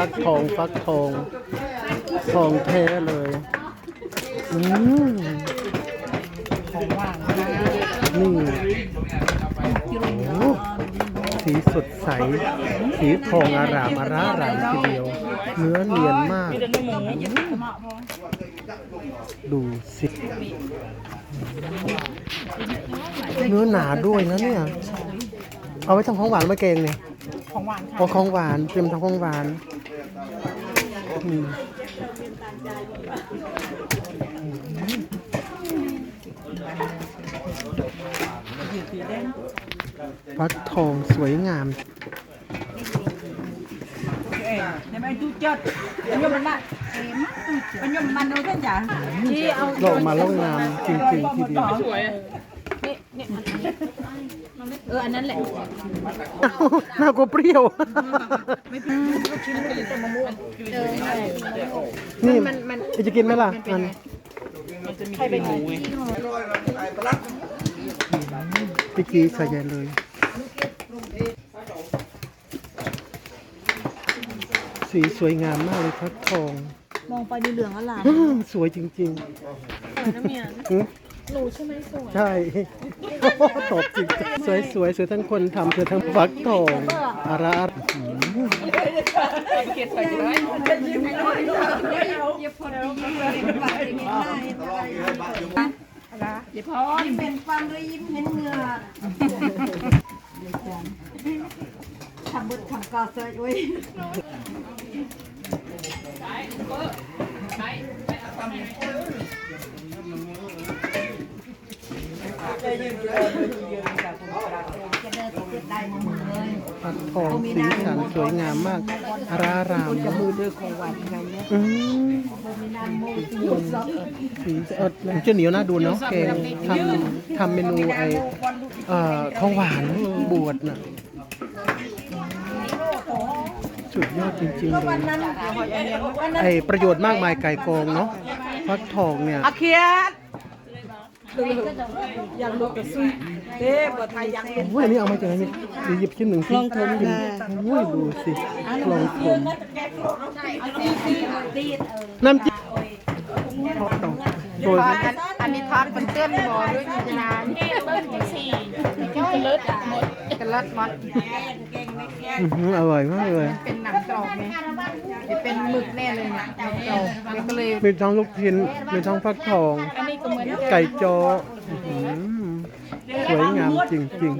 ฟักทองฟักทองทองแท้เลยอืมของว่างนะนี่โอ้สีสดใส สีทองอารามอาร่ารามทีเดียว เนื้อเนียนมาก ดูสิเนื้อหนาด้วยนะเนี่ย เอาไว้ทำของหวานมาเกงเนี่ย ของหวานค่ะเอาของหวานเตรียมทำของหวานอืมอยู่สีแดงฟักทองสวยงามเอ้ยในใบจุจัดอันนี้มันละอันนี้มันโน้ตจ้ะที่เอาโลกมาแล้วงามจริงๆทีเดียว สวย เอออันนั้นแหละอ้าวหน้าก็เปรี้ยว นี่มันมันจะกินไหมล่ะมันใครเป็นหมูไงพี่กี้ใส่ใหญ่เลยสีสวยงามมากเลยฟักทอง มองไปดูเหลืองอลามอื้อสวยจริงนะเมียๆหือหนูใช่ไหมสวย ใช่ตอบจริง สวยสวยสวยทั้งคนทำสวยทั้งฟักทองอาราอาหือเกลียดใส่กี่ร้อยเป็นความด้วยยิ้มเห็นเหงื่อทำบุญทำกาเซยไว้ ฟักทองสีสันสวยงามมากอาราอารามจะมือเดือของหวานไงเนี่ยอืมสีเออมันจะเหนียวน่าดูเนาะแกงทำทำเมนูไอเอ่อของหวานบวชน่ะสุดยอดจริงๆเลยไอประโยชน์มากมายไก่กองเนาะฟักทองเนี่ยอาเคียด ยังลูกระซุยเด้บ่ไทยยังโอ้ยอันนี้เอามาจากไหนเนี่ยเดี๋ยวหยิบชิ้นหนึ่งสิลองทมกินโอ้ยดูสิลองทมน้ำจิ้มทอดดอกโดยอันนี้ทอดเป็นเต้นบ่ด้วยจินตนาเบิ้ลจังสี่กระเลิดหมดกระเลิดหมดอื้อหือร่อยมากเลยเป็นหนังกรอบไหมจะเป็นหมึกแน่เลยเนี่ยหนังกรอบก็เลยมีทั้งลูกชิ้นมีทั้งฟักทอง อันนี้ก็เหมือนไก่จออื้อหือสวยงามจริงเจ๊